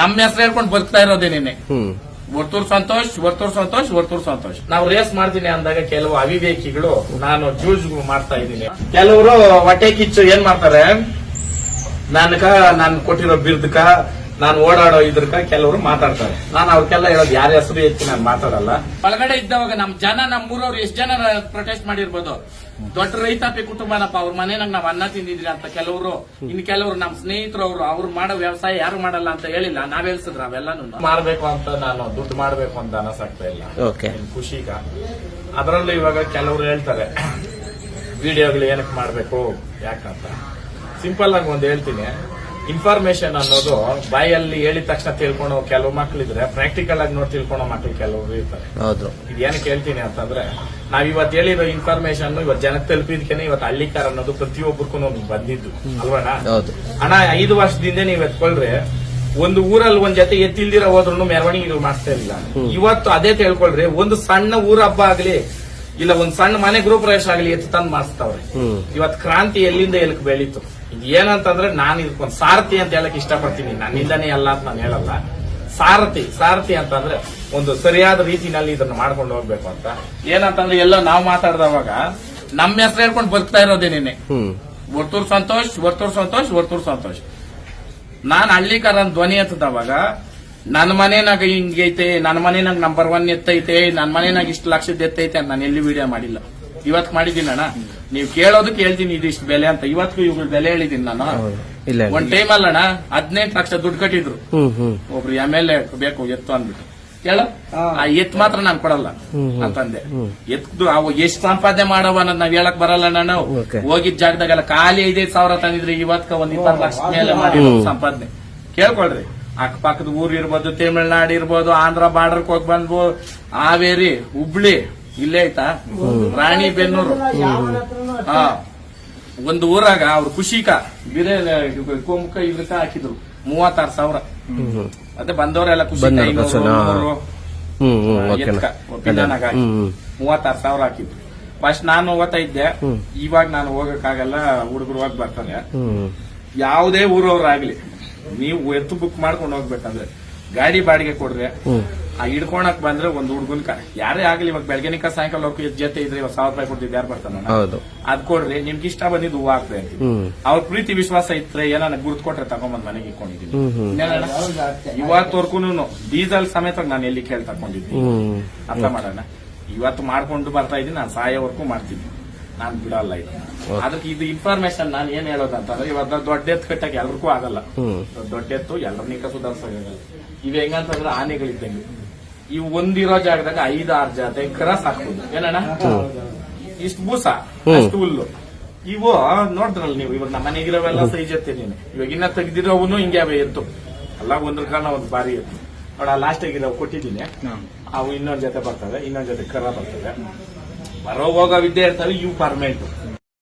ನಮ್ಮ ಹೆಸರು ಹೇಳ್ಕೊಂಡು ಬದುಕ್ತಾ ಇರೋದೇ ನೀನೆ. ವರ್ತೂರ್ ಸಂತೋಷ್ ವರ್ತೂರ್ ಸಂತೋಷ್ ವರ್ತೂರ್ ಸಂತೋಷ್. ನಾವು ರೇಸ್ ಮಾಡ್ತೀನಿ ಅಂದಾಗ ಕೆಲವು ಅವಿವೇಕಿಗಳು ನಾನು ಜೂಜ್ ಮಾಡ್ತಾ ಇದ್ದೀನಿ. ಕೆಲವರು ಹೊಟ್ಟೆ ಕಿಚ್ಚು ಏನ್ ಮಾಡ್ತಾರೆ? ನನ್ಕ ನಾನು ಕೊಟ್ಟಿರೋ ಬಿರ್ದಕ ನಾನು ಓಡಾಡೋ ಇದ್ರಕ ಕೆಲವರು ಮಾತಾಡ್ತಾರೆ. ನಾನು ಅವ್ರಿಗೆಲ್ಲ ಹೇಳೋದು ಯಾರ ಹೆಸರು ಹೆಚ್ಚು ನಾನು ಮಾತಾಡಲ್ಲ. ಒಳಗಡೆ ಇದ್ದವಾಗ ನಮ್ ಜನ ನಮ್ಮ ಊರವ್ರು ಎಷ್ಟ್ ಜನ ಪ್ರೊಟೆಸ್ಟ್ ಮಾಡಿರ್ಬೋದು? ದೊಡ್ಡ ರೈತಾಪಿ ಕುಟುಂಬನಪ್ಪ ಅವ್ರ ಮನೆನಾಗ ನಾವ್ ಅನ್ನ ತಿಂದಿದ್ರಿ ಅಂತ ಕೆಲವರು. ಇನ್ ಕೆಲವರು ನಮ್ ಸ್ನೇಹಿತರು ಅವರು ಅವ್ರು ಮಾಡೋ ವ್ಯವಸಾಯ ಯಾರು ಮಾಡಲ್ಲ ಅಂತ ಹೇಳಿಲ್ಲ. ನಾವ್ ಹೇಳ್ಸಿದ್ರ ಅವೆಲ್ಲಾನು. ಮಾಡ್ಬೇಕು ಅಂತ ನಾನು ದುಡ್ಡು ಮಾಡ್ಬೇಕು ಅಂತ ಅನಸಾಗ್ತಾ ಇಲ್ಲ. ಖುಷಿಗ ಅದರಲ್ಲೂ ಇವಾಗ ಕೆಲವರು ಹೇಳ್ತಾರೆ ವಿಡಿಯೋಗಳು ಏನಕ್ಕೆ ಮಾಡಬೇಕು? ಯಾಕಂತ. ಸಿಂಪಲ್ ಆಗಿ ಒಂದು ಹೇಳ್ತೀನಿ. ಇನ್ಫಾರ್ಮೇಶನ್ ಅನ್ನೋದು ಬಾಯಲ್ಲಿ ಹೇಳಿದ ತಕ್ಷಣ ತಿಳ್ಕೊಳೋ ಕೆಲವು ಮಕ್ಳಿದ್ರೆ ಪ್ರಾಕ್ಟಿಕಲ್ ಆಗಿ ನೋಡಿ ತಿಳ್ಕೊಳೋ ಮಕ್ಳು ಕೆಲವರು ಇರ್ತಾರೆ. ಹೌದು. ಇದು ಏನಕ್ಕೆ ಹೇಳ್ತೀನಿ ಅಂತಂದ್ರೆ ನಾವ್ ಇವತ್ತು ಹೇಳಿರೋ ಇನ್ಫಾರ್ಮೇಶನ್ ಇವತ್ತು ಜನಕ್ಕೆ ತಲುಪಿದ್ಕೇನೆ ಇವತ್ತು ಹಳ್ಳಿಕಾರ ಅನ್ನೋದು ಪ್ರತಿಯೊಬ್ಬರಿಗೂ ಬಂದಿದ್ದು. ಅಲ್ವಣ್ಣ ಅಣ್ಣ ಐದು ವರ್ಷದಿಂದ ನೀವ್ ಎತ್ಕೊಳ್ರಿ. ಒಂದು ಊರಲ್ಲಿ ಒಂದ್ ಜೊತೆ ಎತ್ತಿಲ್ದಿರ ಹೋದ್ರು ಮೆರವಣಿಗೆ ಮಾಡ್ತಾ ಇರಲಿಲ್ಲ. ಇವತ್ತು ಅದೇ ತಿಳ್ಕೊಳ್ರಿ ಒಂದು ಸಣ್ಣ ಊರ ಹಬ್ಬ ಆಗ್ಲಿ ಇಲ್ಲ ಒಂದ್ ಸಣ್ಣ ಮನೆ ಗೃಹ ಪ್ರವೇಶ ಆಗಲಿ ಎತ್ತು ತಂದು ಮಾಡಿಸ್ತಾವ್ರೆ. ಇವತ್ ಕ್ರಾಂತಿ ಎಲ್ಲಿಂದ ಎಲ್ಕ್ ಬೆಳೀತು? ಇದು ಏನಂತಂದ್ರೆ ನಾನು ಇದಕ್ಕೊಂದು ಸಾರಥಿ ಅಂತ ಹೇಳಕ್ ಇಷ್ಟಪಡ್ತೀನಿ. ನನ್ನಿಂದನೇ ಅಲ್ಲ ಅಂತ ನಾನು ಹೇಳಲ್ಲ. ಸಾರಥಿ ಸಾರಥಿ ಅಂತಂದ್ರೆ ಒಂದು ಸರಿಯಾದ ರೀತಿನಲ್ಲಿ ಇದನ್ನ ಮಾಡ್ಕೊಂಡು ಹೋಗ್ಬೇಕು ಅಂತ. ಏನಂತಂದ್ರೆ ಎಲ್ಲ ನಾವು ಮಾತಾಡ್ದವಾಗ ನಮ್ಮ ಹೆಸರು ಹೇಳ್ಕೊಂಡು ಬರ್ತಾ ಇರೋದೇನೇನೆ ನಿನ್ನೆ. ವರ್ತೂರ್ ಸಂತೋಷ್ ವರ್ತೂರ್ ಸಂತೋಷ್ ವರ್ತೂರ್ ಸಂತೋಷ್. ನಾನ್ ಹಳ್ಳಿಕಾರ ಧ್ವನಿ ಎತ್ತದವಾಗ ನನ್ನ ಮನೆನಾಗ ಹಿಂಗೈತೆ ನನ್ನ ಮನೆನಾಗ ನಂಬರ್ ಒನ್ ಎತ್ತೈತೆ ನನ್ನ ಮನೆನಾಗ ಇಷ್ಟು ಲಕ್ಷದ ಎತ್ತೈತೆ ಅಂತ ನಾನು ಎಲ್ಲಿ ವಿಡಿಯೋ ಮಾಡಿಲ್ಲ. ಇವತ್ ಮಾಡಿದ್ದೀನಿ ಅಣ್ಣ. ನೀವು ಕೇಳೋದಕ್ಕೆ ಹೇಳ್ತೀನಿ ಇದಿಷ್ಟು ಬೆಲೆ ಅಂತ. ಇವತ್ತು ಇವ್ಗಳ ಬೆಲೆ ಹೇಳಿದೀನಿ ನಾನು. ಒಂದ್ ಟೈಮ್ ಅಲ್ಲಣ್ಣ ಹದಿನೆಂಟು ಲಕ್ಷ ದುಡ್ಡು ಕಟ್ಟಿದ್ರು. ಒಬ್ರು ಎಂ ಎಲ್ ಎ ಬೇಕು ಎತ್ತು ಅಂದ್ಬಿಟ್ಟು. ಕೇಳ? ಆ ಎತ್ ಮಾತ್ರ ನಾನು ಕೊಡಲ್ಲ ಅಂತಂದೆ. ಎತ್ತು ಅವು ಎಷ್ಟು ಸಂಪಾದನೆ ಮಾಡವ ಅನ್ನೋದ್ ನಾವ್ ಹೇಳಕ್ ಬರಲ್ಲ ನಾನು Okay. ಹೋಗಿದ್ ಜಾಗದಾಗೆಲ್ಲ ಖಾಲಿ ಐದೈದು ಸಾವಿರ ತಂದಿದ್ರೆ ಇವತ್ತ ಒಂದ್ ಇಪ್ಪತ್ತು ಲಕ್ಷ ಮೇಲೆ ಮಾಡಿ ಸಂಪಾದನೆ. ಕೇಳ್ಕೊಳ್ರಿ. ಅಕ್ಕಪಕ್ಕದ ಊರು ಇರ್ಬೋದು ತಮಿಳ್ನಾಡು ಇರ್ಬೋದು ಆಂಧ್ರ ಬಾರ್ಡರ್ ಹೋಗಿ ಬಂದ್ವು. ಹಾವೇರಿ ಹುಬ್ಳಿ ಇಲ್ಲೇ ಐತಾ ರಾಣಿಬೆನ್ನೂರು. ಹಾ. ಒಂದು ಊರಾಗ ಅವ್ರ ಖುಷಿಕ ಬಿರೆ ಗೋಮುಖ ಇದಕ್ಕ ಹಾಕಿದ್ರು. ಮೂವತ್ತಾರ್ ಸಾವಿರ. ಮತ್ತೆ ಬಂದವರೆಲ್ಲ ಖುಷಿ ಮೂವತ್ತಾರ್ ಸಾವಿರ ಹಾಕಿದ್ರು. ಫಸ್ಟ್ ನಾನು ಹೋಗ್ತಾ ಇದ್ದೆ ಇವಾಗ ನಾನು ಹೋಗಕ್ಕಾಗಲ್ಲ ಹುಡುಗರು ಹೋಗಿ ಬರ್ತಾರೆ. ಯಾವುದೇ ಊರವ್ರಾಗ್ಲಿ. ನೀವು ಎತ್ತು ಬುಕ್ ಮಾಡ್ಕೊಂಡು ಹೋಗ್ಬೇಕಂದ್ರೆ ಗಾಡಿ ಬಾಡಿಗೆ ಕೊಡ್ರೆ ಆ ಹಿಡ್ಕೊಳಕ್ ಬಂದ್ರೆ ಒಂದ್ ಹುಡುಗನ್ಕ ಯಾರೇ ಆಗ್ಲಿ ಇವಾಗ ಬೆಳಗ್ಗೆನಿಕ ಸಾಯಂಕಾಲ ಹೋಗಿ ಜೊತೆ ಇದ್ರೆ ಇವಾಗ ಸಾವಿರ ರೂಪಾಯಿ ಕೊಡ್ತಿದ್ದೆ ಯಾರು ಬರ್ತಾನ ಅದ್ ಕೊಡ್ರಿ ನಿಮ್ಗೆ ಇಷ್ಟ ಬಂದಿದ್ದು ಹೂವು ಹಾಕ್ರಿ ಅಂತ ಅವ್ರ ಪ್ರೀತಿ ವಿಶ್ವಾಸ ಇದ್ರೆ ಏನಾನ ಗುರುತ್ಕೊಟ್ರೆ ತಗೊಂಬಂದ್ ಮನೆಗೆ ಇಟ್ಕೊಂಡಿದ್ದೀನಿ. ಇವತ್ತವರ್ಗುನು ಡೀಸೆಲ್ ಸಮೇತ ನಾನು ಎಲ್ಲಿ ಕೇಳಿ ತಕೊಂಡಿದ್ದೀನಿ. ಅರ್ಥ ಮಾಡೋಣ? ಇವತ್ತು ಮಾಡ್ಕೊಂಡು ಬರ್ತಾ ಇದ್ದೀನಿ ನಾನು ಸಾಯೋವರೆಗೂ ಮಾಡ್ತೀನಿ. ನಾನು ಬಿಡಲ್ಲ ಇದನ್ನ ಅದಕ್ಕೆ ಇದು ಇನ್ಫಾರ್ಮೇಶನ್ ನಾನು ಏನ್ ಹೇಳೋದಂತಂದ್ರೆ ಇವತ್ತ ದೊಡ್ಡ ಎತ್ತು ಕಟ್ಟಕ್ಕೆ ಎಲ್ರಿಗೂ ಆಗಲ್ಲ. ದೊಡ್ಡ ಎತ್ತು ಎಲ್ಲರನ್ನೀಗ ಸುಧಾರಿಸೋಕ್ಕಾಗಲ್ಲ. ಇವ್ ಹೆಂಗಂತಂದ್ರೆ ಆನೆಗಳಿದ್ದಂಗೆ. ಇವು ಒಂದಿರೋ ಜಾಗದಾಗ ಐದು ಆರು ಜಾತೆ ಕ್ರಾಸ್ ಹಾಕ್ಬೋದು ಏನಣ್ಣ? ಇಷ್ಟು ಬೂಸ. ಅಷ್ಟು ಹುಲ್ಲು. ಇವು ನೋಡಿದ್ರಲ್ಲ ನೀವು ಇವಾಗ ನಮ್ಮ ಮನೆಗಿರೋವೆಲ್ಲ ಸೈಜ್ ಎತ್ತೀನಿ ಇವಾಗ ಇನ್ನ ತೆಗ್ದಿರೋವನು ಹಿಂಗೆ ಅವೆ ಎತ್ತು. ಎಲ್ಲ ಒಂದ್ರ ಕಾರಣ ಒಂದು ಬಾರಿ ಎತ್ತು. ನೋಡ ಲಾಸ್ಟ್ ಆಗಿರೋ ಕೊಟ್ಟಿದ್ದೀನಿ. ಅವು ಇನ್ನೊಂದ್ ಜೊತೆ ಬರ್ತವೆ ಇನ್ನೊಂದ್ ಜೊತೆ ಕರ ಬರ್ತವೆ. ಬರೋ ಹೋಗೋ ವಿದ್ಯೆ ಇರ್ತವೆ ಇವು ಪರ್ಮನೆಂಟ್